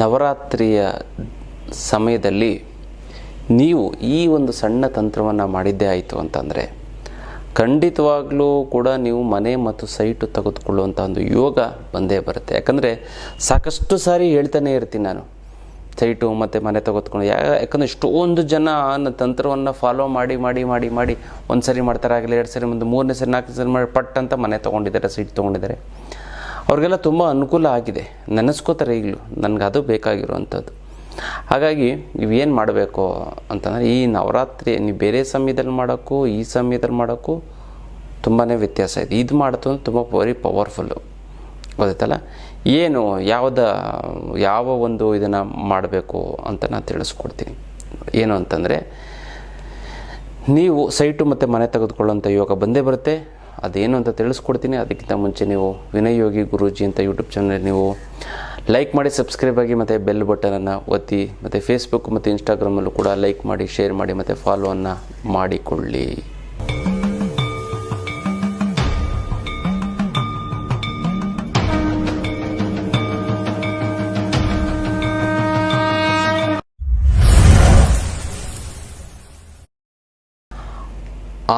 ನವರಾತ್ರಿಯ ಸಮಯದಲ್ಲಿ ನೀವು ಈ ಒಂದು ಸಣ್ಣ ತಂತ್ರವನ್ನು ಮಾಡಿದ್ದೇ ಆಯಿತು ಅಂತಂದರೆ ಖಂಡಿತವಾಗ್ಲೂ ಕೂಡ ನೀವು ಮನೆ ಮತ್ತು ಸೈಟು ತೆಗೆದುಕೊಳ್ಳುವಂಥ ಒಂದು ಯೋಗ ಬಂದೇ ಬರುತ್ತೆ. ಯಾಕಂದರೆ ಸಾಕಷ್ಟು ಸಾರಿ ಹೇಳ್ತಾನೆ ಇರ್ತೀನಿ ನಾನು. ಸೈಟು ಮತ್ತು ಮನೆ ತೆಗೆದುಕೊಂಡು ಯಾ, ಯಾಕಂದರೆ ಇಷ್ಟೊಂದು ಜನ ನನ್ನ ತಂತ್ರವನ್ನು ಫಾಲೋ ಮಾಡಿ ಮಾಡಿ ಮಾಡಿ ಮಾಡಿ ಒಂದು ಸರಿ ಮಾಡ್ತಾರೆ, ಆಗಲಿ ಎರಡು ಸರಿ ಒಂದು ಮೂರನೇ ಸರಿ ನಾಲ್ಕು ಸರಿ ಮಾಡಿ ಪಟ್ ಅಂತ ಮನೆ ತೊಗೊಂಡಿದ್ದಾರೆ, ಸೈಟ್ ತೊಗೊಂಡಿದ್ದಾರೆ. ಅವ್ರಿಗೆಲ್ಲ ತುಂಬ ಅನುಕೂಲ ಆಗಿದೆ. ನೆನೆಸ್ಕೋತಾರೆ ಈಗಲೂ. ನನಗೆ ಅದು ಬೇಕಾಗಿರುವಂಥದ್ದು. ಹಾಗಾಗಿ ಇವೇನು ಮಾಡಬೇಕು ಅಂತಂದರೆ ಈ ನವರಾತ್ರಿ, ನೀವು ಬೇರೆ ಸಮಯದಲ್ಲಿ ಮಾಡೋಕ್ಕೂ, ಈ ಸಮಯದಲ್ಲಿ ಮಾಡೋಕ್ಕೂ ತುಂಬಾ ವ್ಯತ್ಯಾಸ ಇದೆ. ಇದು ಮಾಡೋದು ತುಂಬ ವೆರಿ ಪವರ್ಫುಲ್ಲು ಗೊತ್ತಲ್ಲ ಏನು ಯಾವುದ, ಯಾವ ಒಂದು ಇದನ್ನು ಮಾಡಬೇಕು ಅಂತ ನಾನು ತಿಳಿಸ್ಕೊಡ್ತೀನಿ. ಏನು ಅಂತಂದರೆ, ನೀವು ಸೈಟು ಮತ್ತು ಮನೆ ತೆಗೆದುಕೊಳ್ಳುವಂಥ ಯೋಗ ಬಂದೇ ಬರುತ್ತೆ. ಅದೇನು ಅಂತ ತಿಳಿಸ್ಕೊಡ್ತೀನಿ. ಅದಕ್ಕಿಂತ ಮುಂಚೆ ನೀವು ವಿನಯ್ ಯೋಗಿ ಗುರುಜಿ ಅಂತ ಯೂಟ್ಯೂಬ್ ಚಾನಲ್ ನೀವು ಲೈಕ್ ಮಾಡಿ ಸಬ್ಸ್ಕ್ರೈಬ್ ಆಗಿ, ಮತ್ತು ಬೆಲ್ ಬಟನನ್ನು ಒತ್ತಿ, ಮತ್ತು ಫೇಸ್ಬುಕ್ ಮತ್ತು ಇನ್ಸ್ಟಾಗ್ರಾಮಲ್ಲೂ ಕೂಡ ಲೈಕ್ ಮಾಡಿ ಶೇರ್ ಮಾಡಿ, ಮತ್ತು ಫಾಲೋವನ್ನು ಮಾಡಿಕೊಳ್ಳಿ.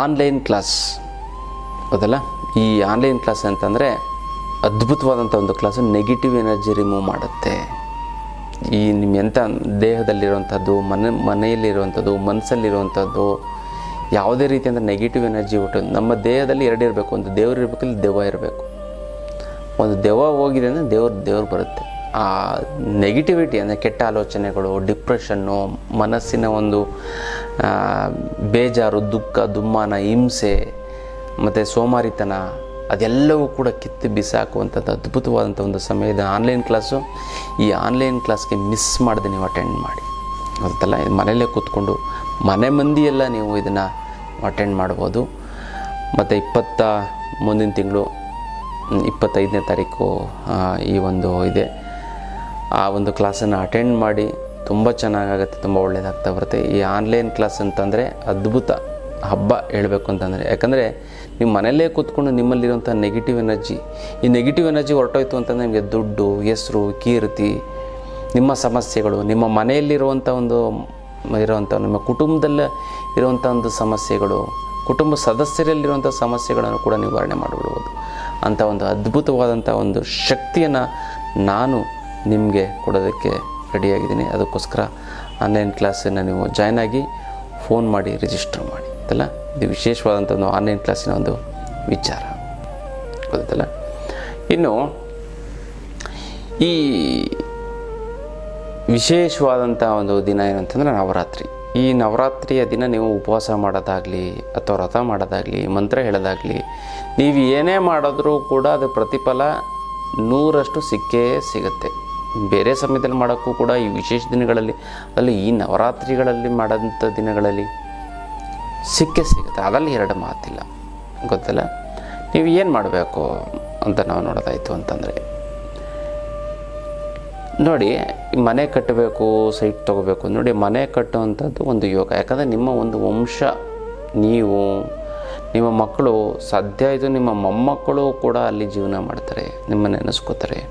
ಆನ್ಲೈನ್ ಕ್ಲಾಸ್ ಹೌದಲ್ಲ ಈ ಆನ್ಲೈನ್ ಕ್ಲಾಸ್ ಅಂತಂದರೆ ಅದ್ಭುತವಾದಂಥ ಒಂದು ಕ್ಲಾಸು ನೆಗೆಟಿವ್ ಎನರ್ಜಿ ರಿಮೂವ್ ಮಾಡುತ್ತೆ. ಈ ನಿಮ್ಮ ಎಂಥ ದೇಹದಲ್ಲಿರುವಂಥದ್ದು ಮನ ಮನೆಯಲ್ಲಿರುವಂಥದ್ದು ಮನಸ್ಸಲ್ಲಿರುವಂಥದ್ದು ಯಾವುದೇ ರೀತಿಯಿಂದ ನೆಗೆಟಿವ್ ಎನರ್ಜಿ ಹುಟ್ಟು ನಮ್ಮ ದೇಹದಲ್ಲಿ ಎರಡು ಇರಬೇಕು. ಒಂದು ದೇವ್ರು ಇರಬೇಕು, ಇಲ್ಲಿ ದೆವ್ವ ಇರಬೇಕು. ಒಂದು ದೆವ್ವ ಹೋಗಿದೆ ಅಂದರೆ ದೇವ್ರು ದೇವ್ರು ಬರುತ್ತೆ. ಆ ನೆಗೆಟಿವಿಟಿ ಅಂದರೆ ಕೆಟ್ಟ ಆಲೋಚನೆಗಳು ಡಿಪ್ರೆಷನ್ನು ಮನಸ್ಸಿನ ಒಂದು ಬೇಜಾರು, ದುಃಖ, ದುಮ್ಮಾನ, ಹಿಂಸೆ ಮತ್ತು ಸೋಮಾರಿತನ, ಅದೆಲ್ಲವೂ ಕೂಡ ಕಿತ್ತು ಬಿಸಾಕುವಂಥದ್ದು ಅದ್ಭುತವಾದಂಥ ಒಂದು ಸಮಯದ ಆನ್ಲೈನ್ ಕ್ಲಾಸು, ಈ ಆನ್ಲೈನ್ ಕ್ಲಾಸ್ಗೆ ಮಿಸ್ ಮಾಡದೆ ನೀವು ಅಟೆಂಡ್ ಮಾಡಿ. ಇದು ಮನೆಯಲ್ಲೇ ಕೂತ್ಕೊಂಡು ಮನೆ ಮಂದಿಯೆಲ್ಲ ನೀವು ಇದನ್ನು ಅಟೆಂಡ್ ಮಾಡ್ಬೋದು. ಮತ್ತು ಇಪ್ಪತ್ತ ಮುಂದಿನ ತಿಂಗಳು ಇಪ್ಪತ್ತೈದನೇ ತಾರೀಕು ಈ ಒಂದು ಇದೆ. ಆ ಒಂದು ಕ್ಲಾಸನ್ನು ಅಟೆಂಡ್ ಮಾಡಿ ತುಂಬ ಚೆನ್ನಾಗಾಗುತ್ತೆ, ತುಂಬ ಒಳ್ಳೆಯದಾಗ್ತಾ ಬರುತ್ತೆ. ಈ ಆನ್ಲೈನ್ ಕ್ಲಾಸ್ ಅಂತಂದರೆ ಅದ್ಭುತ. ಹಬ್ಬ ಹೇಳಬೇಕು ಅಂತಂದರೆ. ಯಾಕಂದರೆ ನಿಮ್ಮ ಮನೆಯಲ್ಲೇ ಕೂತ್ಕೊಂಡು ನಿಮ್ಮಲ್ಲಿರುವಂಥ ನೆಗೆಟಿವ್ ಎನರ್ಜಿ ಈ ನೆಗೆಟಿವ್ ಎನರ್ಜಿ ಹೊರಟೋಯ್ತು ಅಂತಂದರೆ ನಿಮಗೆ ದುಡ್ಡು, ಹೆಸರು, ಕೀರ್ತಿ, ನಿಮ್ಮ ಸಮಸ್ಯೆಗಳು, ನಿಮ್ಮ ಮನೆಯಲ್ಲಿರುವಂಥ ಒಂದು, ಇರುವಂಥ, ನಿಮ್ಮ ಕುಟುಂಬದಲ್ಲೇ ಇರುವಂಥ ಒಂದು ಸಮಸ್ಯೆಗಳು, ಕುಟುಂಬ ಸದಸ್ಯರಲ್ಲಿರುವಂಥ ಸಮಸ್ಯೆಗಳನ್ನು ಕೂಡ ನಿವಾರಣೆ ಮಾಡಿಬಿಡ್ಬೋದು. ಅಂಥ ಒಂದು ಅದ್ಭುತವಾದಂಥ ಒಂದು ಶಕ್ತಿಯನ್ನು ನಾನು ನಿಮಗೆ ಕೊಡೋದಕ್ಕೆ ರೆಡಿಯಾಗಿದ್ದೀನಿ ಅದಕ್ಕೋಸ್ಕರ ಆನ್ಲೈನ್ ಕ್ಲಾಸನ್ನು ನೀವು ಜಾಯ್ನ್ ಆಗಿ ಫೋನ್ ಮಾಡಿ ರಿಜಿಸ್ಟರ್ ಮಾಡಿ. ಆಯ್ತಲ್ಲ ಇದು ವಿಶೇಷವಾದಂಥ ಒಂದು ಆನ್ಲೈನ್ ಕ್ಲಾಸಿನ ಒಂದು ವಿಚಾರ. ಗೊತ್ತಲ್ಲ? ಇನ್ನು, ಈ ವಿಶೇಷವಾದಂಥ ಒಂದು ದಿನ ಏನಂತಂದರೆ ನವರಾತ್ರಿ. ಈ ನವರಾತ್ರಿಯ ದಿನ ನೀವು ಉಪವಾಸ ಮಾಡೋದಾಗಲಿ ಅಥವಾ ವ್ರತ ಮಾಡೋದಾಗಲಿ, ಮಂತ್ರ ಹೇಳೋದಾಗಲಿ, ನೀವು ಏನೇ ಮಾಡಿದ್ರೂ ಕೂಡ ಅದು ಪ್ರತಿಫಲ ನೂರಷ್ಟು ಸಿಕ್ಕೇ ಸಿಗುತ್ತೆ. ಬೇರೆ ಸಮಯದಲ್ಲಿ ಮಾಡೋಕ್ಕೂ ಕೂಡ ಈ ವಿಶೇಷ ದಿನಗಳಲ್ಲಿ, ಅಲ್ಲಿ ಈ ನವರಾತ್ರಿಗಳಲ್ಲಿ ಮಾಡೋಂಥ ದಿನಗಳಲ್ಲಿ ಸಿಕ್ಕೇ ಸಿಗುತ್ತೆ. ಅದರಲ್ಲಿ ಎರಡು ಮಾತಿಲ್ಲ. ಗೊತ್ತಲ್ಲ? ನೀವು ಏನು ಮಾಡಬೇಕು ಅಂತ ನಾವು ನೋಡೋದಾಯಿತು ಅಂತಂದರೆ, ನೋಡಿ, ಮನೆ ಕಟ್ಟಬೇಕು, ಸೈಟ್ ತೊಗೋಬೇಕು. ನೋಡಿ, ಮನೆ ಕಟ್ಟುವಂಥದ್ದು ಒಂದು ಯೋಗ. ಯಾಕಂದರೆ ನಿಮ್ಮ ಒಂದು ವಂಶ, ನೀವು, ನಿಮ್ಮ ಮಕ್ಕಳು ಸಾಧ್ಯ ಇದು ನಿಮ್ಮ ಮೊಮ್ಮಕ್ಕಳು ಕೂಡ ಅಲ್ಲಿ ಜೀವನ ಮಾಡ್ತಾರೆ ನಿಮ್ಮ ನೆನೆಸ್ಕೋತಾರೆ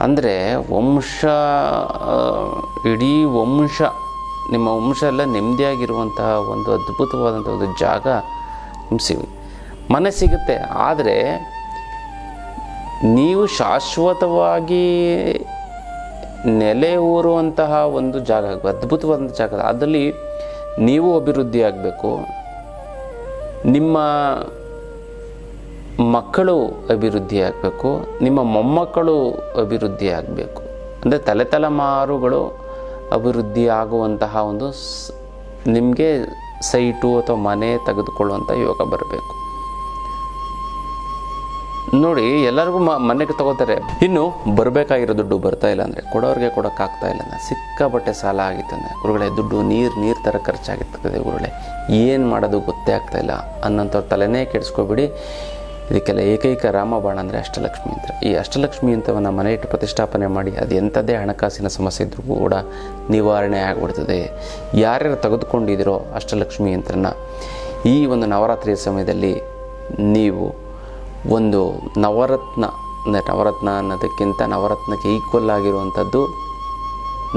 ಅಂದರೆ ವಂಶ ಇಡೀ ವಂಶ ನಿಮ್ಮ ವಂಶ ಎಲ್ಲ ನೆಮ್ಮದಿಯಾಗಿರುವಂತಹ ಒಂದು ಅದ್ಭುತವಾದಂಥ ಒಂದು ಜಾಗ ನಿಮ್ಗೆ ಮನೆ ಸಿಗುತ್ತೆ, ಆದರೆ ನೀವು ಶಾಶ್ವತವಾಗಿ ನೆಲೆ ಊರುವಂತಹ ಒಂದು ಜಾಗ ಅದ್ಭುತವಾದಂಥ ಜಾಗ. ಅದರಲ್ಲಿ ನೀವು ಅಭಿವೃದ್ಧಿ ಆಗಬೇಕು. ನಿಮ್ಮ ಮಕ್ಕಳು ಅಭಿವೃದ್ಧಿ ಆಗಬೇಕು. ನಿಮ್ಮ ಮೊಮ್ಮಕ್ಕಳು ಅಭಿವೃದ್ಧಿ ಆಗಬೇಕು. ಅಂದರೆ ತಲೆ ತಲೆಮಾರುಗಳು ಅಭಿವೃದ್ಧಿ ಆಗುವಂತಹ ಒಂದು ನಿಮಗೆ ಸೈಟು ಅಥವಾ ಮನೆ ತೆಗೆದುಕೊಳ್ಳುವಂಥ ಯೋಗ ಬರಬೇಕು. ನೋಡಿ, ಎಲ್ಲರಿಗೂ ಮನೆಗೆ ತಗೋತಾರೆ. ಇನ್ನು ಬರಬೇಕಾಗಿರೋ ದುಡ್ಡು ಬರ್ತಾ ಇಲ್ಲ ಅಂದರೆ ಕೊಡೋರಿಗೆ ಕೊಡೋಕ್ಕಾಗ್ತಾ ಇಲ್ಲ ಅಂದರೆ ಸಿಕ್ಕಾಪಟ್ಟೆ ಸಾಲ ಆಗಿತ್ತಂದರೆ ಗುರುಗಳೇ, ದುಡ್ಡು ನೀರು ನೀರು ಥರ ಖರ್ಚಾಗಿರ್ತದೆ ಗುರುಗಳೇ. ಏನು ಮಾಡೋದು ಗೊತ್ತೇ ಆಗ್ತಾ ಇಲ್ಲ ಅನ್ನೋಂಥವ್ರ ತಲೆನೇ ಕೆಡಿಸ್ಕೊಬಿಡಿ. ಇದಕ್ಕೆಲ್ಲ ಏಕೈಕ ರಾಮಬಾಣ ಅಂದರೆ ಅಷ್ಟಲಕ್ಷ್ಮಿ ಅಂತ. ಈ ಅಷ್ಟಲಕ್ಷ್ಮಿ ಅಂತವನ್ನು ಮನೆ ಇಟ್ಟು ಪ್ರತಿಷ್ಠಾಪನೆ ಮಾಡಿ ಅದು ಎಂಥದ್ದೇ ಹಣಕಾಸಿನ ಸಮಸ್ಯೆ ಇದ್ರೂ ಕೂಡ ನಿವಾರಣೆ ಆಗಿಬಿಡ್ತದೆ. ಯಾರ್ಯಾರು ತೆಗೆದುಕೊಂಡಿದ್ದೀರೋ ಅಷ್ಟಲಕ್ಷ್ಮಿ ಯಂತ್ರನ ಈ ಒಂದು ನವರಾತ್ರಿಯ ಸಮಯದಲ್ಲಿ ನೀವು ಒಂದು ನವರತ್ನ, ಅಂದರೆ ನವರತ್ನ ಅನ್ನೋದಕ್ಕಿಂತ ನವರತ್ನಕ್ಕೆ ಈಕ್ವಲ್ ಆಗಿರುವಂಥದ್ದು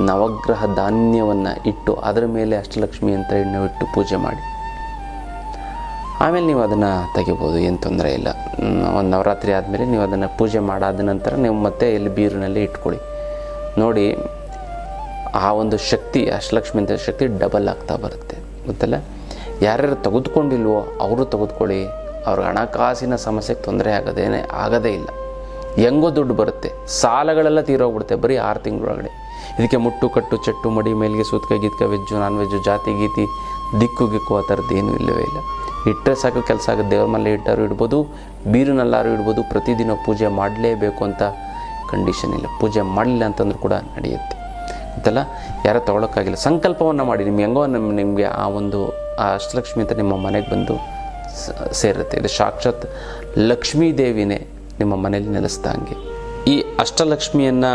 ನವಗ್ರಹ ಧಾನ್ಯವನ್ನು ಇಟ್ಟು ಅದರ ಮೇಲೆ ಅಷ್ಟಲಕ್ಷ್ಮಿ ನೀವು ಇಟ್ಟು ಪೂಜೆ ಮಾಡಿ. ಆಮೇಲೆ ನೀವು ಅದನ್ನು ತೆಗಿಬೋದು, ಏನು ತೊಂದರೆ ಇಲ್ಲ. ಒಂದು ನವರಾತ್ರಿ ಆದಮೇಲೆ ನೀವು ಅದನ್ನು ಪೂಜೆ ಮಾಡಾದ ನಂತರ ನೀವು ಮತ್ತೆ ಇಲ್ಲಿ ಬೀರಿನಲ್ಲಿ ಇಟ್ಕೊಳ್ಳಿ. ನೋಡಿ, ಆ ಒಂದು ಶಕ್ತಿ ಅಷ್ಟಲಕ್ಷ್ಮಿ ಅಂತ ಶಕ್ತಿ ಡಬಲ್ ಆಗ್ತಾ ಬರುತ್ತೆ. ಗೊತ್ತಲ್ಲ? ಯಾರ್ಯಾರು ತೆಗೆದುಕೊಂಡಿಲ್ವೋ ಅವರು ತೆಗೆದುಕೊಳ್ಳಿ. ಅವ್ರಿಗೆ ಹಣಕಾಸಿನ ಸಮಸ್ಯೆಗೆ ತೊಂದರೆ ಆಗೋದೇನೆ ಆಗೋದೇ ಇಲ್ಲ. ಹೆಂಗೋ ದುಡ್ಡು ಬರುತ್ತೆ. ಸಾಲಗಳೆಲ್ಲ ತೀರೋಗ್ಬಿಡುತ್ತೆ ಬರೀ ಆರು ತಿಂಗಳೊಳಗಡೆ. ಇದಕ್ಕೆ ಮುಟ್ಟು, ಕಟ್ಟು, ಚಟ್ಟು, ಮಡಿ, ಮೇಲಿಗೆ, ಸೂತ್ಕ, ಗೀತ್ಕ, ವೆಜ್ಜು, ನಾನ್ ವೆಜ್ಜು, ಜಾತಿ, ಗೀತಿ, ದಿಕ್ಕು, ಗಿಕ್ಕು ಆ ಥರದ್ದು ಏನೂ ಇಲ್ಲವೇ ಇಲ್ಲ. ಇಟ್ಟರೆ ಸಾಕು, ಕೆಲಸ ಆಗುತ್ತೆ ದೇವ್ರ ಮನೆ ಇಟ್ಟಾರು ಇಡ್ಬೋದು ಬೀರಿನಲ್ಲಾರು ಇಡ್ಬೋದು, ಪ್ರತಿದಿನ ಪೂಜೆ ಮಾಡಲೇಬೇಕು ಅಂತ ಕಂಡೀಷನ್ ಇಲ್ಲ. ಪೂಜೆ ಮಾಡಲಿಲ್ಲ ಅಂತಂದ್ರೂ ಕೂಡ ನಡೆಯುತ್ತೆ. ಅಂತಲ್ಲ ಯಾರೋ ತೊಗೊಳಕ್ಕಾಗಿಲ್ಲ. ಸಂಕಲ್ಪವನ್ನು ಮಾಡಿ, ನಿಮ್ಗೆ ಹೆಂಗೋ ನಿಮ್ಮ ನಿಮಗೆ ಆ ಒಂದು, ಆ ಅಷ್ಟಲಕ್ಷ್ಮಿ ಅಂತ ನಿಮ್ಮ ಮನೆಗೆ ಬಂದು ಸೇರುತ್ತೆ. ಇದು ಸಾಕ್ಷಾತ್ ಲಕ್ಷ್ಮೀ ದೇವಿನೇ ನಿಮ್ಮ ಮನೇಲಿ ನೆಲೆಸ್ದಂಗೆ. ಈ ಅಷ್ಟಲಕ್ಷ್ಮಿಯನ್ನು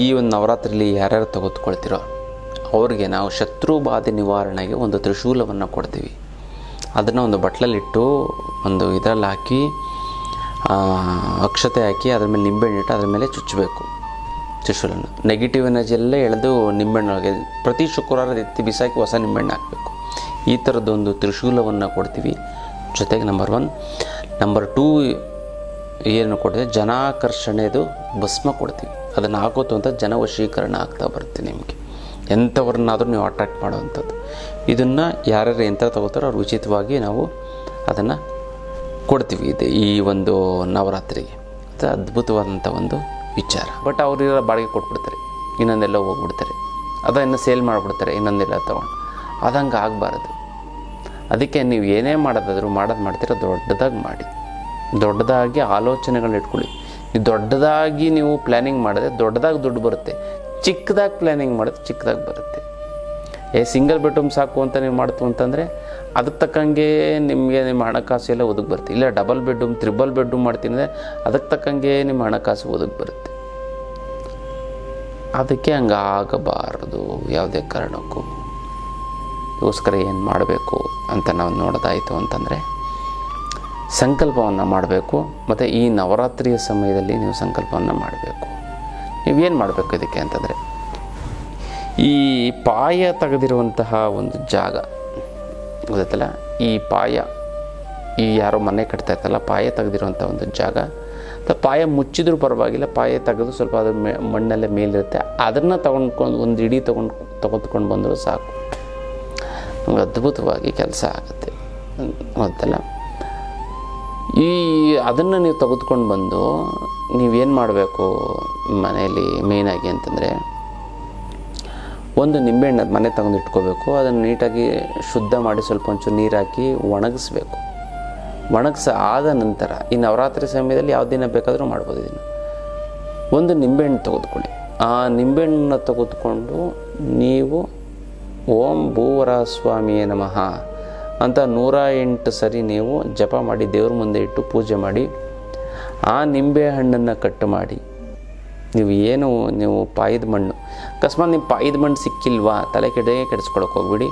ಈ ಒಂದು ನವರಾತ್ರಿಲಿ ಯಾರ್ಯಾರು ತೊಗೊತ್ಕೊಳ್ತಿರೋ ಅವ್ರಿಗೆ ನಾವು ಶತ್ರು ಬಾಧೆ ನಿವಾರಣೆಗೆ ಒಂದು ತ್ರಿಶೂಲವನ್ನು ಕೊಡ್ತೀವಿ. ಅದನ್ನು ಒಂದು ಬಟ್ಲಲ್ಲಿಟ್ಟು ಒಂದು ಇದರಲ್ಲಿ ಹಾಕಿ ಅಕ್ಷತೆ ಹಾಕಿ ಅದ್ರ ಮೇಲೆ ನಿಂಬೆಹಣ್ಣಿಟ್ಟು ಅದ್ರ ಮೇಲೆ ಚುಚ್ಚಬೇಕು ತ್ರಿಶೂಲನ. ನೆಗೆಟಿವ್ ಎನರ್ಜಿ ಎಲ್ಲ ಎಳೆದು ನಿಂಬೆಹಣ್ಣೊಳಗೆ ಪ್ರತಿ ಶುಕ್ರವಾರ ಎತ್ತಿ ಬಿಸಾಕಿ ಹೊಸ ನಿಂಬೆಹಣ್ಣು ಹಾಕಬೇಕು. ಈ ಥರದ್ದೊಂದು ತ್ರಿಶೂಲವನ್ನು ಕೊಡ್ತೀವಿ. ಜೊತೆಗೆ ನಂಬರ್ ಒನ್ ನಂಬರ್ ಟೂ ಏನು ಕೊಡ್ತೀವಿ? ಜನಾಕರ್ಷಣೆದು ಭಸ್ಮ ಕೊಡ್ತೀವಿ. ಅದನ್ನು ಹಾಕೋತು ಅಂತ ಜನವಶೀಕರಣ ಆಗ್ತಾ ಬರುತ್ತೆ ನಿಮಗೆ. ಎಂಥವ್ರನ್ನಾದರೂ ನೀವು ಅಟ್ರಾಕ್ಟ್ ಮಾಡುವಂಥದ್ದು. ಇದನ್ನು ಯಾರ್ಯಾರು ಎಂಥ ತಗೋತಾರೋ ಅವ್ರು ಉಚಿತವಾಗಿ ನಾವು ಅದನ್ನು ಕೊಡ್ತೀವಿ. ಇದು ಈ ಒಂದು ನವರಾತ್ರಿಗೆ. ಅದು ಅದ್ಭುತವಾದಂಥ ಒಂದು ವಿಚಾರ. ಬಟ್ ಅವರಿರೋ ಬಾಡಿಗೆ ಕೊಟ್ಬಿಡ್ತಾರೆ. ಇನ್ನೊಂದೆಲ್ಲ ಹೋಗ್ಬಿಡ್ತಾರೆ. ಅದನ್ನು ಸೇಲ್ ಮಾಡಿಬಿಡ್ತಾರೆ. ಇನ್ನೊಂದೆಲ್ಲ ತೊಗೊಂಡು. ಅದಂಗೆ ಆಗಬಾರ್ದು. ಅದಕ್ಕೆ ನೀವು ಏನೇ ಮಾಡೋದಾದರೂ ಮಾಡೋದು ಮಾಡ್ತೀರ, ದೊಡ್ಡದಾಗಿ ಮಾಡಿ. ದೊಡ್ಡದಾಗಿ ಆಲೋಚನೆಗಳನ್ನ ಇಟ್ಕೊಳ್ಳಿ. ನೀವು ದೊಡ್ಡದಾಗಿ ನೀವು ಪ್ಲ್ಯಾನಿಂಗ್ ಮಾಡಿದ್ರೆ ದೊಡ್ಡದಾಗಿ ದುಡ್ಡು ಬರುತ್ತೆ. ಚಿಕ್ಕದಾಗಿ ಪ್ಲ್ಯಾನಿಂಗ್ ಮಾಡೋದು, ಚಿಕ್ಕದಾಗಿ ಬರುತ್ತೆ. ಏ ಸಿಂಗಲ್ ಬೆಡ್ರೂಮ್ ಸಾಕು ಅಂತ ನೀವು ಮಾಡ್ತು ಅಂತಂದರೆ ಅದಕ್ಕೆ ತಕ್ಕಂಗೆ ನಿಮಗೆ ನಿಮ್ಮ ಹಣಕಾಸು ಎಲ್ಲ ಒದಗಿ ಬರುತ್ತೆ. ಇಲ್ಲ ಡಬಲ್ ಬೆಡ್ರೂಮ್ ತ್ರಿಬಲ್ ಬೆಡ್ರೂಮ್ ಮಾಡ್ತೀನಿ ಅಂದರೆ ಅದಕ್ಕೆ ತಕ್ಕಂಗೆ ನಿಮ್ಮ ಹಣಕಾಸು ಒದಗಿ ಬರುತ್ತೆ. ಅದಕ್ಕೆ ಹಂಗೆ ಆಗಬಾರದು ಯಾವುದೇ ಕಾರಣಕ್ಕೂ. ಅದಕ್ಕೋಸ್ಕರ ಏನು ಮಾಡಬೇಕು ಅಂತ ನಾವು ನೋಡೋದಾಯಿತು ಅಂತಂದರೆ, ಸಂಕಲ್ಪವನ್ನು ಮಾಡಬೇಕು, ಮತ್ತು ಈ ನವರಾತ್ರಿಯ ಸಮಯದಲ್ಲಿ ನೀವು ಸಂಕಲ್ಪವನ್ನು ಮಾಡಬೇಕು. ನೀವೇನು ಮಾಡಬೇಕು ಇದಕ್ಕೆ ಅಂತಂದರೆ, ಈ ಪಾಯ ತೆಗೆದಿರುವಂತಹ ಒಂದು ಜಾಗ ಗೊತ್ತಲ್ಲ ಈ ಪಾಯ, ಈ ಯಾರೋ ಮನೆ ಕಟ್ತಾ ಇರ್ತಲ್ಲ ಪಾಯ ತೆಗೆದಿರುವಂಥ ಒಂದು ಜಾಗ, ಅಥವಾ ಪಾಯ ಮುಚ್ಚಿದ್ರೂ ಪರವಾಗಿಲ್ಲ, ಪಾಯ ತೆಗೆದು ಸ್ವಲ್ಪ ಅದ್ರ ಮೇ, ಮಣ್ಣಲ್ಲೇ ಮೇಲಿರುತ್ತೆ, ಅದನ್ನು ತೊಗೊಂಡ್ಕೊಂಡು, ಒಂದು ಇಡೀ ತೊಗೊಂಡು ತೊಗೊತ್ಕೊಂಡು ಬಂದರೂ ಸಾಕು. ನಮ್ಗೆ ಅದ್ಭುತವಾಗಿ ಕೆಲಸ ಆಗುತ್ತೆ. ಗೊತ್ತಲ್ಲ ಈ ಅದನ್ನು ನೀವು ತೆಗೆದುಕೊಂಡು ಬಂದು ನೀವೇನು ಮಾಡಬೇಕು ಮನೆಯಲ್ಲಿ ಮೇಯ್ನಾಗಿ ಅಂತಂದರೆ, ಒಂದು ನಿಂಬೆಹಣ್ಣು ಮನೆ ತಗೊಂಡು ಇಟ್ಕೋಬೇಕು, ಅದನ್ನು ನೀಟಾಗಿ ಶುದ್ಧ ಮಾಡಿ ಸ್ವಲ್ಪ ಒಂಚೂರು ನೀರು ಹಾಕಿ ಒಣಗಿಸ್ಬೇಕು. ಒಣಗಿಸ ಆದ ನಂತರ, ಈ ನವರಾತ್ರಿ ಸಮಯದಲ್ಲಿ ಯಾವ ದಿನ ಬೇಕಾದರೂ ಮಾಡ್ಬೋದು ಇದನ್ನು. ಒಂದು ನಿಂಬೆಹಣ್ಣು ತೆಗೆದುಕೊಳ್ಳಿ. ಆ ನಿಂಬೆಹಣ್ಣನ್ನ ತೆಗೆದುಕೊಂಡು ನೀವು, ಓಂ ಭೂವರ ಸ್ವಾಮಿಯೇ ನಮಃ ಅಂತ ನೂರ ಎಂಟು ಸರಿ ನೀವು ಜಪ ಮಾಡಿ ದೇವ್ರ ಮುಂದೆ ಇಟ್ಟು ಪೂಜೆ ಮಾಡಿ ಆ ನಿಂಬೆ ಹಣ್ಣನ್ನು ಕಟ್ ಮಾಡಿ. ನೀವು ಏನು, ನೀವು ಪಾಯದ ಮಣ್ಣು. ಅಕಸ್ಮಾತ್ ನಿಮ್ಮ ಪಾಯದ ಮಣ್ಣು ಸಿಕ್ಕಿಲ್ವಾ? ತಲೆ ಕೆಡೆ ಕೆಡಿಸ್ಕೊಳಕ್ಕೆ ಹೋಗ್ಬಿಡಿ.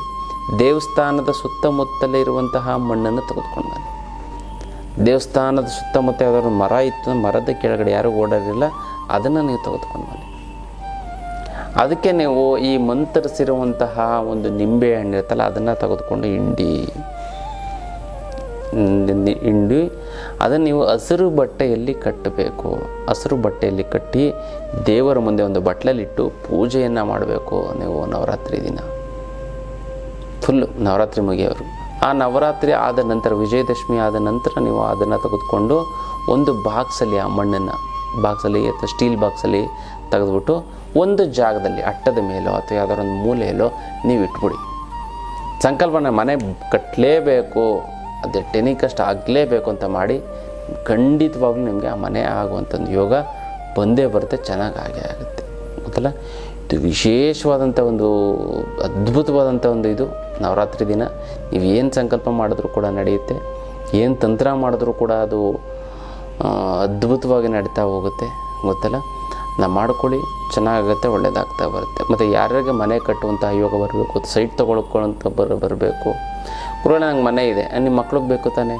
ದೇವಸ್ಥಾನದ ಸುತ್ತಮುತ್ತಲೇ ಇರುವಂತಹ ಮಣ್ಣನ್ನು ತೆಗೆದುಕೊಂಡು ಬನ್ನಿ. ದೇವಸ್ಥಾನದ ಸುತ್ತಮುತ್ತ ಯಾವುದಾದ್ರು ಮರ ಇತ್ತು, ಮರದ ಕೆಳಗಡೆ ಯಾರೂ ಓಡಾಡಿರಲಿಲ್ಲ, ಅದನ್ನು ನೀವು ತೆಗೆದುಕೊಂಡು ಬನ್ನಿ. ಅದಕ್ಕೆ ನೀವು ಈ ಮಂತರಿಸಿರುವಂತಹ ಒಂದು ನಿಂಬೆ ಹಣ್ಣು ಇರುತ್ತಲ್ಲ, ಅದನ್ನು ತೆಗೆದುಕೊಂಡು ಹಿಂಡಿ. ಹಿಂಡಿ, ಅದನ್ನು ನೀವು ಹಸಿರು ಬಟ್ಟೆಯಲ್ಲಿ ಕಟ್ಟಬೇಕು. ಹಸಿರು ಬಟ್ಟೆಯಲ್ಲಿ ಕಟ್ಟಿ ದೇವರ ಮುಂದೆ ಒಂದು ಬಟ್ಟಲಲ್ಲಿಟ್ಟು ಪೂಜೆಯನ್ನು ಮಾಡಬೇಕು ನೀವು ನವರಾತ್ರಿ ದಿನ. ಫುಲ್ಲು ನವರಾತ್ರಿ ಮುಗಿಯೋರು ಆ ನವರಾತ್ರಿ ಆದ ನಂತರ, ವಿಜಯದಶಮಿ ಆದ ನಂತರ ನೀವು ಅದನ್ನು ತೆಗೆದುಕೊಂಡು ಒಂದು ಬಾಕ್ಸಲ್ಲಿ ಆ ಮಣ್ಣನ್ನು, ಬಾಕ್ಸಲ್ಲಿ ಅಥವಾ ಸ್ಟೀಲ್ ಬಾಕ್ಸಲ್ಲಿ ತೆಗೆದುಬಿಟ್ಟು ಒಂದು ಜಾಗದಲ್ಲಿ, ಅಟ್ಟದ ಮೇಲೋ ಅಥವಾ ಯಾವುದಾದ್ರು ಒಂದು ಮೂಲೆಯಲ್ಲೋ ನೀವು ಇಟ್ಬಿಡಿ ಸಂಕಲ್ಪನ ಮನೆ ಕಟ್ಟಲೇಬೇಕು ಅದು ಟೆನಿಕಷ್ಟು ಆಗಲೇಬೇಕು ಅಂತ ಮಾಡಿ ಖಂಡಿತವಾಗ್ಲೂ ನಿಮಗೆ ಆ ಮನೆ ಆಗುವಂಥದ್ದು ಯೋಗ ಬಂದೇ ಬರುತ್ತೆ, ಚೆನ್ನಾಗಿ ಆಗೇ ಆಗುತ್ತೆ. ಗೊತ್ತಲ್ಲ? ಇದು ವಿಶೇಷವಾದಂಥ ಒಂದು ಅದ್ಭುತವಾದಂಥ ಒಂದು ಇದು. ನವರಾತ್ರಿ ದಿನ, ನೀವು ಏನು ಸಂಕಲ್ಪ ಮಾಡಿದ್ರೂ ಕೂಡ ನಡೆಯುತ್ತೆ. ಏನು ತಂತ್ರ ಮಾಡಿದ್ರೂ ಕೂಡ ಅದು ಅದ್ಭುತವಾಗಿ ನಡೀತಾ ಹೋಗುತ್ತೆ. ಗೊತ್ತಲ್ಲ? ನಾವು ಮಾಡ್ಕೊಳ್ಳಿ ಚೆನ್ನಾಗುತ್ತೆ ಒಳ್ಳೇದಾಗ್ತಾ ಬರುತ್ತೆ. ಮತ್ತು ಯಾರ್ಯಾರಿಗೆ ಮನೆ ಕಟ್ಟುವಂಥ ಯೋಗ ಬರಬೇಕು, ಸೈಟ್ ತೊಗೊಳ್ಕೊಳ್ಳೋಂಥ ಬರ, ಬರಬೇಕು ಪುರಾಣ ನಂಗೆ ಮನೆ ಇದೆ ನಿಮ್ಮ ಮಕ್ಳಿಗೆ ಬೇಕು ತಾನೆ?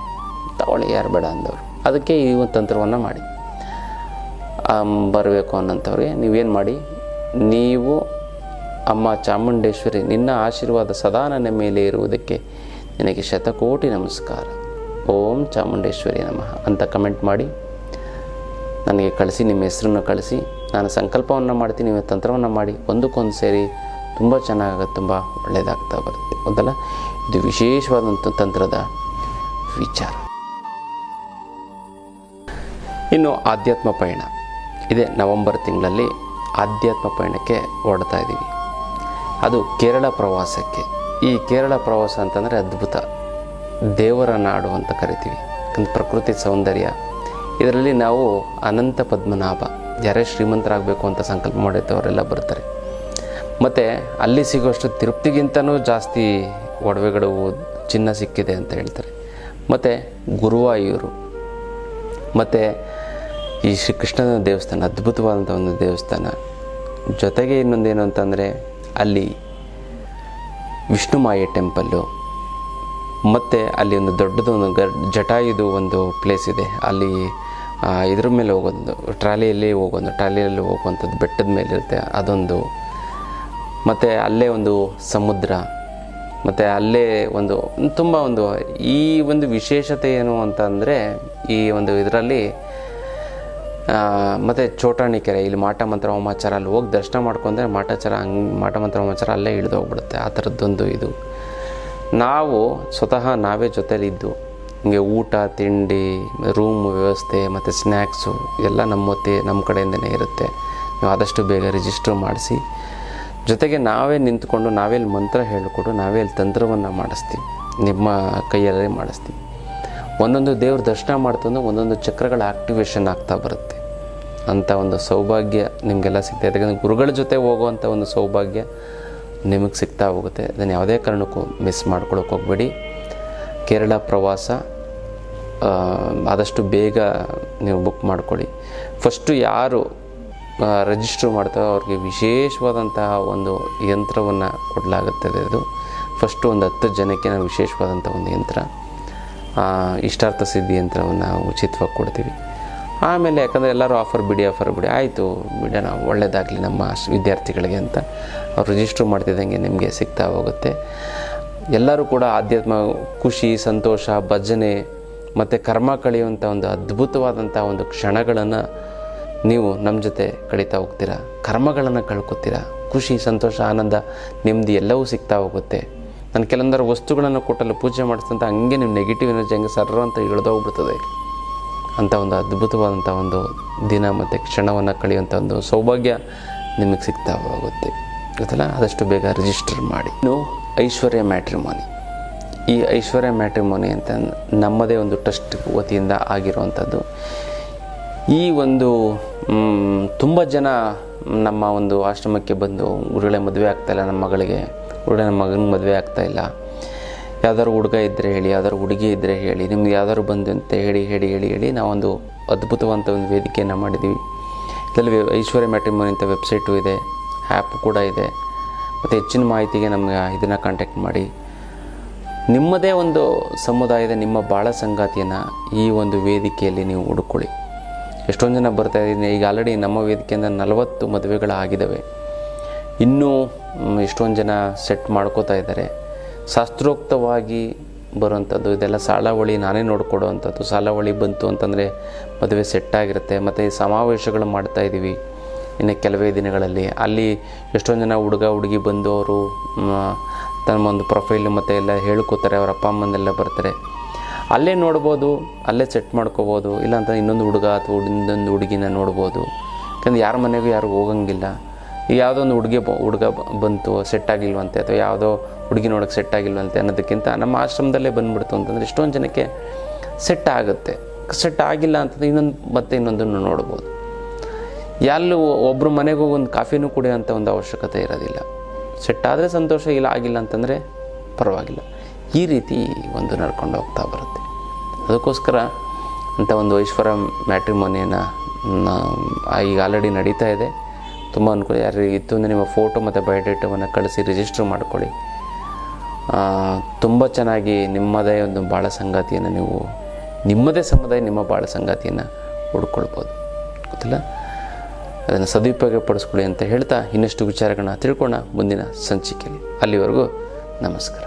ತಗೊಳ್ಳಿ, ಯಾರು ಬೇಡ ಅಂದವರು. ಅದಕ್ಕೆ ಈ ಒಂದು ತಂತ್ರವನ್ನು ಮಾಡಿ. ಬರಬೇಕು ಅನ್ನೋಂಥವ್ರಿಗೆ ನೀವೇನು ಮಾಡಿ? ನೀವು ಅಮ್ಮ ಚಾಮುಂಡೇಶ್ವರಿ, ನಿನ್ನ ಆಶೀರ್ವಾದ ಸದಾ ನನ್ನ ಮೇಲೆ ಇರುವುದಕ್ಕೆ ನಿನಗೆ ಶತಕೋಟಿ ನಮಸ್ಕಾರ. ಓಂ ಚಾಮುಂಡೇಶ್ವರಿ ನಮಃ ಅಂತ ಕಮೆಂಟ್ ಮಾಡಿ. ನನಗೆ ಕಳಿಸಿ, ನಿಮ್ಮ ಹೆಸರನ್ನು ಕಳಿಸಿ. ನಾನು ಸಂಕಲ್ಪವನ್ನು ಮಾಡ್ತೀನಿ, ನೀವು ತಂತ್ರವನ್ನು ಮಾಡಿ. ಒಂದಕ್ಕೊಂದು ಸೇರಿ ತುಂಬ ಚೆನ್ನಾಗಿ ತುಂಬ ಒಳ್ಳೆಯದಾಗ್ತಾ ಬರುತ್ತೆ. ಹೌದಲ್ಲ ಇದು ವಿಶೇಷವಾದಂಥ ತಂತ್ರದ ವಿಚಾರ. ಇನ್ನು ಆಧ್ಯಾತ್ಮ ಪಯಣ. ಇದೇ ನವೆಂಬರ್ ತಿಂಗಳಲ್ಲಿ ಆಧ್ಯಾತ್ಮ ಪಯಣಕ್ಕೆ ಹೊರಡ್ತಾ ಇದ್ದೀವಿ. ಅದು ಕೇರಳ ಪ್ರವಾಸಕ್ಕೆ. ಈ ಕೇರಳ ಪ್ರವಾಸ ಅಂತಂದರೆ ಅದ್ಭುತ. ದೇವರ ನಾಡು ಅಂತ ಕರಿತೀವಿ. ಪ್ರಕೃತಿ ಸೌಂದರ್ಯ. ಇದರಲ್ಲಿ ನಾವು ಅನಂತ ಪದ್ಮನಾಭ. ಯಾರೇ ಶ್ರೀಮಂತರಾಗಬೇಕು ಅಂತ ಸಂಕಲ್ಪ ಮಾಡಿದ್ದವರೆಲ್ಲ ಬರ್ತಾರೆ. ಮತ್ತು ಅಲ್ಲಿ ಸಿಗೋಷ್ಟು ತೃಪ್ತಿಗಿಂತನೂ ಜಾಸ್ತಿ ಒಡವೆಗಳು ಚಿನ್ನ ಸಿಕ್ಕಿದೆ ಅಂತ ಹೇಳ್ತಾರೆ. ಮತ್ತು ಗುರುವಾಯೂರು. ಮತ್ತು ಈ ಶ್ರೀಕೃಷ್ಣನ ದೇವಸ್ಥಾನ, ಅದ್ಭುತವಾದಂಥ ಒಂದು ದೇವಸ್ಥಾನ. ಜೊತೆಗೆ ಇನ್ನೊಂದೇನು ಅಂತಂದರೆ ಅಲ್ಲಿ ವಿಷ್ಣುಮಾಯ ಟೆಂಪಲ್ಲು. ಮತ್ತು ಅಲ್ಲಿ ಒಂದು ದೊಡ್ಡದೊಂದು ಜಟಾಯುದು ಒಂದು ಪ್ಲೇಸ್ ಇದೆ. ಅಲ್ಲಿ ಇದ್ರ ಮೇಲೆ ಹೋಗೋದು, ಟ್ರಾಲಿಯಲ್ಲಿ ಹೋಗೋದು ಟ್ರಾಲಿಯಲ್ಲಿ ಹೋಗುವಂಥದ್ದು ಬೆಟ್ಟದ ಮೇಲಿರುತ್ತೆ. ಅದೊಂದು ಮತ್ತು ಅಲ್ಲೇ ಒಂದು ಸಮುದ್ರ, ಮತ್ತು ಅಲ್ಲೇ ಒಂದು, ತುಂಬ ಒಂದು, ಈ ಒಂದು ವಿಶೇಷತೆ ಏನು ಅಂತ ಅಂದರೆ, ಈ ಒಂದು ಇದರಲ್ಲಿ ಮತ್ತು ಚೋಟಾಣಿ ಕೆರೆ, ಇಲ್ಲಿ ಮಾಟ ಮಂತ್ರ ಹೋಮಾಚಾರ ಅಲ್ಲಿ ಹೋಗಿ ದರ್ಶನ ಮಾಡ್ಕೊಂಡ್ರೆ ಮಾಟಾಚಾರ ಹಂಗೆ, ಮಾಟ ಮಂತ್ರ ಹೋಮಾಚಾರ ಅಲ್ಲೇ ಇಳಿದು ಹೋಗ್ಬಿಡುತ್ತೆ, ಆ ಥರದ್ದೊಂದು ಇದು. ನಾವು ಸ್ವತಃ ನಾವೇ ಜೊತೆಲಿದ್ದು, ಹಿಂಗೆ ಊಟ, ತಿಂಡಿ ರೂಮ್ ವ್ಯವಸ್ಥೆ, ಮತ್ತು ಸ್ನ್ಯಾಕ್ಸು ಎಲ್ಲ ನಮ್ಮ ತೆ ನಮ್ಮ ಕಡೆಯಿಂದನೇ ಇರುತ್ತೆ. ನೀವು ಆದಷ್ಟು ಬೇಗ ರಿಜಿಸ್ಟರ್ ಮಾಡಿಸಿ ಜೊತೆಗೆ ನಾವೇ ನಿಂತ್ಕೊಂಡು ನಾವೇ ಇಲ್ಲಿ ಮಂತ್ರ ಹೇಳಿಕೊಡು ನಾವೇ ಅಲ್ಲಿ ತಂತ್ರವನ್ನು ಮಾಡಿಸ್ತೀವಿ. ನಿಮ್ಮ ಕೈಯಲ್ಲೇ ಮಾಡಿಸ್ತೀವಿ. ಒಂದೊಂದು ದೇವ್ರ ದರ್ಶನ ಮಾಡ್ತಂದ್ರೆ ಒಂದೊಂದು ಚಕ್ರಗಳ ಆಕ್ಟಿವೇಶನ್ ಆಗ್ತಾ ಬರುತ್ತೆ. ಅಂಥ ಒಂದು ಸೌಭಾಗ್ಯ ನಿಮಗೆಲ್ಲ ಸಿಗ್ತಾ ಯಾಕಂದರೆ ಗುರುಗಳ ಜೊತೆ ಹೋಗುವಂಥ ಒಂದು ಸೌಭಾಗ್ಯ ನಿಮಗೆ ಸಿಗ್ತಾ ಹೋಗುತ್ತೆ. ಅದನ್ನು ಯಾವುದೇ ಕಾರಣಕ್ಕೂ ಮಿಸ್ ಮಾಡ್ಕೊಳಕ್ಕೆ ಹೋಗಬೇಡಿ. ಕೇರಳ ಪ್ರವಾಸ ಆದಷ್ಟು ಬೇಗ ನೀವು ಬುಕ್ ಮಾಡ್ಕೊಳ್ಳಿ. ಫಸ್ಟು ಯಾರು ರಿಜಿಸ್ಟ್ರ್ ಮಾಡ್ತಾರೋ ಅವ್ರಿಗೆ ವಿಶೇಷವಾದಂತಹ ಒಂದು ಯಂತ್ರವನ್ನು ಕೊಡಲಾಗುತ್ತದೆ ಅದು. ಫಸ್ಟು ಒಂದು ಹತ್ತು ಜನಕ್ಕೆ ನಾವು ವಿಶೇಷವಾದಂಥ ಒಂದು ಯಂತ್ರ. ಇಷ್ಟಾರ್ಥ ಸಿದ್ಧಿ ಯಂತ್ರವನ್ನು ಉಚಿತವಾಗಿ ಕೊಡ್ತೀವಿ. ಆಮೇಲೆ ಯಾಕಂದರೆ ಎಲ್ಲರೂ ಆಫರ್ ಬಿಡಿ ಆಫರ್ ಬಿಡಿ, ಆಯಿತು ಬಿಡೋಣ ಒಳ್ಳೆಯದಾಗಲಿ ನಮ್ಮ ವಿದ್ಯಾರ್ಥಿಗಳಿಗೆ ಅಂತ. ಅವ್ರು ರಿಜಿಸ್ಟ್ರ್ ಮಾಡ್ತಿದ್ದಂಗೆ ನಿಮಗೆ ಸಿಗ್ತಾ ಹೋಗುತ್ತೆ. ಎಲ್ಲರೂ ಕೂಡ ಆಧ್ಯಾತ್ಮ, ಖುಷಿ, ಸಂತೋಷ, ಭಜನೆ ಮತ್ತು ಕರ್ಮ ಕಳೆಯುವಂಥ ಒಂದು ಅದ್ಭುತವಾದಂಥ ಒಂದು ಕ್ಷಣಗಳನ್ನು ನೀವು ನಮ್ಮ ಜೊತೆ ಕಳೀತಾ ಹೋಗ್ತೀರಾ? ಕರ್ಮಗಳನ್ನು ಕಳ್ಕೊತೀರಾ? ಖುಷಿ, ಸಂತೋಷ, ಆನಂದ ನೆಮ್ಮದಿ ಎಲ್ಲವೂ ಸಿಗ್ತಾ ಹೋಗುತ್ತೆ. ನಾನು ಕೆಲವೊಂದರ ವಸ್ತುಗಳನ್ನು ಕೊಟ್ಟಲು ಪೂಜೆ ಮಾಡಿಸ್ತಂತ ಹಂಗೆ ನಿಮ್ಮ ನೆಗೆಟಿವ್ ಎನರ್ಜಿ ಹಂಗೆ ಸರ್ರ ಅಂತ ಇಳಿದೋಗ್ಬಿಡ್ತದೆ ಅಂಥ ಒಂದು ಅದ್ಭುತವಾದಂಥ ಒಂದು ದಿನ ಮತ್ತು ಕ್ಷಣವನ್ನು ಕಳೆಯುವಂಥ ಒಂದು ಸೌಭಾಗ್ಯ ನಿಮಗೆ ಸಿಗ್ತಾ ಹೋಗುತ್ತೆ. ಗೊತ್ತಲ್ಲ? ಆದಷ್ಟು ಬೇಗ ರಿಜಿಸ್ಟರ್ ಮಾಡಿ. ಇನ್ನು ಐಶ್ವರ್ಯ ಮ್ಯಾಟ್ರಿಮೋನಿ ಈ ಐಶ್ವರ್ಯ ಮ್ಯಾಟ್ರಿಮೋನಿ ಅಂತ ನಮ್ಮದೇ ಒಂದು ಟ್ರಸ್ಟ್ ವತಿಯಿಂದ ಆಗಿರುವಂಥದ್ದು ಈ ಒಂದು ತುಂಬ ಜನ ನಮ್ಮ ಒಂದು ಆಶ್ರಮಕ್ಕೆ ಬಂದು ಗುರುಗಳೇ ಮದುವೆ ಆಗ್ತಾಯಿಲ್ಲ ನಮ್ಮ ಮಗಳಿಗೆ. ಉರುಳೆ ನಮ್ಮ ಮಗನ ಮದುವೆ ಆಗ್ತಾಯಿಲ್ಲ ಯಾವ್ದಾದ್ರು ಹುಡುಗ ಇದ್ದರೆ ಹೇಳಿ, ಯಾವ್ದಾದ್ರು ಹುಡುಗಿ ಇದ್ದರೆ ಹೇಳಿ, ನಿಮ್ಗೆ ಯಾವ್ದಾದ್ರು ಬಂದು ಅಂತ ಹೇಳಿ ಹೇಳಿ ಹೇಳಿ ಹೇಳಿ ನಾವೊಂದು ಅದ್ಭುತವಂತ ಒಂದು ವೇದಿಕೆಯನ್ನು ಮಾಡಿದ್ವಿ. ಇದರಲ್ಲಿ ಐಶ್ವರ್ಯ ಮ್ಯಾಟ್ರಿಮೋನಿ ಅಂತ ವೆಬ್ಸೈಟು ಇದೆ, ಆ್ಯಪ್ ಕೂಡ ಇದೆ. ಮತ್ತು ಹೆಚ್ಚಿನ ಮಾಹಿತಿಗೆ ನಮಗೆ ಇದನ್ನು ಕಾಂಟ್ಯಾಕ್ಟ್ ಮಾಡಿ. ನಿಮ್ಮದೇ ಒಂದು ಸಮುದಾಯದ, ನಿಮ್ಮ ಬಾಳ ಸಂಗಾತಿಯನ್ನು ಈ ಒಂದು ವೇದಿಕೆಯಲ್ಲಿ ನೀವು ಹುಡುಕೊಳ್ಳಿ. ಎಷ್ಟೊಂದು ಜನ ಬರ್ತಾ ಇದ್ದೀನಿ. ಈಗ ಆಲ್ರೆಡಿ ನಮ್ಮ ವೇದಿಕೆಯಿಂದ ನಲವತ್ತು ಮದುವೆಗಳಾಗಿದ್ದಾವೆ. ಇನ್ನೂ ಎಷ್ಟೊಂದು ಜನ ಸೆಟ್ ಮಾಡ್ಕೋತಾ ಇದ್ದಾರೆ. ಶಾಸ್ತ್ರೋಕ್ತವಾಗಿ ಬರುವಂಥದ್ದು ಇದೆಲ್ಲ ಸಾಲಾವಳಿ ನಾನೇ ನೋಡ್ಕೊಡೋವಂಥದ್ದು ಸಾಲಾವಳಿ ಬಂತು ಅಂತಂದರೆ ಮದುವೆ ಸೆಟ್ ಆಗಿರುತ್ತೆ. ಮತ್ತು ಈ ಸಮಾವೇಶಗಳು ಮಾಡ್ತಾ ಇದ್ದೀವಿ ಇನ್ನು ಕೆಲವೇ ದಿನಗಳಲ್ಲಿ. ಅಲ್ಲಿ ಎಷ್ಟೊಂದು ಜನ ಹುಡುಗ, ಹುಡುಗಿ ಬಂದು ಅವರು ತಮ್ಮ ಒಂದು ಪ್ರೊಫೈಲು ಮತ್ತು ಎಲ್ಲ ಹೇಳ್ಕೊತಾರೆ. ಅವ್ರ ಅಪ್ಪ ಅಮ್ಮಂದೆಲ್ಲ ಬರ್ತಾರೆ. ಅಲ್ಲೇ ನೋಡ್ಬೋದು, ಅಲ್ಲೇ ಸೆಟ್ ಮಾಡ್ಕೋಬೋದು ಇಲ್ಲಾಂತ ಇನ್ನೊಂದು ಹುಡುಗ ಅಥವಾ ಇನ್ನೊಂದು ಹುಡುಗಿನ ನೋಡ್ಬೋದು. ಯಾಕಂದ್ರೆ ಯಾರ ಮನೆಗೂ ಯಾರು ಹೋಗಂಗಿಲ್ಲ. ಯಾವುದೋ ಒಂದು ಹುಡುಗಿ ಹುಡುಗ ಬಂತು ಸೆಟ್ ಆಗಿಲ್ವಂತೆ, ಅಥವಾ ಯಾವುದೋ ಹುಡುಗಿ ನೋಡೋಕ್ಕೆ ಸೆಟ್ ಆಗಿಲ್ವಂತೆ ಅನ್ನೋದಕ್ಕಿಂತ ನಮ್ಮ ಆಶ್ರಮದಲ್ಲೇ ಬಂದ್ಬಿಡ್ತು ಅಂತಂದರೆ ಎಷ್ಟೊಂದು ಜನಕ್ಕೆ ಸೆಟ್ ಆಗುತ್ತೆ. ಸೆಟ್ ಆಗಿಲ್ಲ ಅಂತಂದ್ರೆ ಇನ್ನೊಂದು ಮತ್ತೆ ಇನ್ನೊಂದನ್ನು ನೋಡ್ಬೋದು. ಎಲ್ಲೂ ಒಬ್ಬರು ಮನೆಗೆ ಒಂದು ಕಾಫಿನೂ ಕುಡಿಯೋಂಥ ಒಂದು ಅವಶ್ಯಕತೆ ಇರೋದಿಲ್ಲ. ಸೆಟ್ ಆದರೆ ಸಂತೋಷ, ಇಲ್ಲ ಆಗಿಲ್ಲ ಅಂತಂದರೆ ಪರವಾಗಿಲ್ಲ. ಈ ರೀತಿ ಒಂದು ನಡ್ಕೊಂಡು ಹೋಗ್ತಾ ಬರುತ್ತೆ. ಅದಕ್ಕೋಸ್ಕರ ಅಂಥ ಒಂದು ಐಶ್ವರ್ಯ ಮ್ಯಾಟ್ರಿಮೋನಿಯನ್ನು ಈಗ ಆಲ್ರೆಡಿ ನಡೀತಾ ಇದೆ. ತುಂಬ ಅನುಕೂಲ ಯಾರು ಇತ್ತು ಅಂದರೆ ನಿಮ್ಮ ಫೋಟೋ ಮತ್ತು ಬಯೋಡೇಟವನ್ನು ಕಳಿಸಿ ರಿಜಿಸ್ಟರ್ ಮಾಡ್ಕೊಳ್ಳಿ. ತುಂಬ ಚೆನ್ನಾಗಿ ನಿಮ್ಮದೇ ಒಂದು ಭಾಳ ಸಂಗಾತಿಯನ್ನು ನೀವು, ನಿಮ್ಮದೇ ಸಮುದಾಯ ನಿಮ್ಮ ಭಾಳ ಸಂಗಾತಿಯನ್ನು ಹುಡ್ಕೊಳ್ಬೋದು. ಗೊತ್ತಿಲ್ಲ? ಅದನ್ನು ಸದುಪಯೋಗ ಪಡಿಸ್ಕೊಳ್ಳಿ ಅಂತ ಹೇಳ್ತಾ ಇನ್ನಷ್ಟು ವಿಚಾರಗಳನ್ನ ತಿಳ್ಕೊಳ್ಳೋಣ ಮುಂದಿನ ಸಂಚಿಕೆಯಲ್ಲಿ. ಅಲ್ಲಿವರೆಗೂ ನಮಸ್ಕಾರ.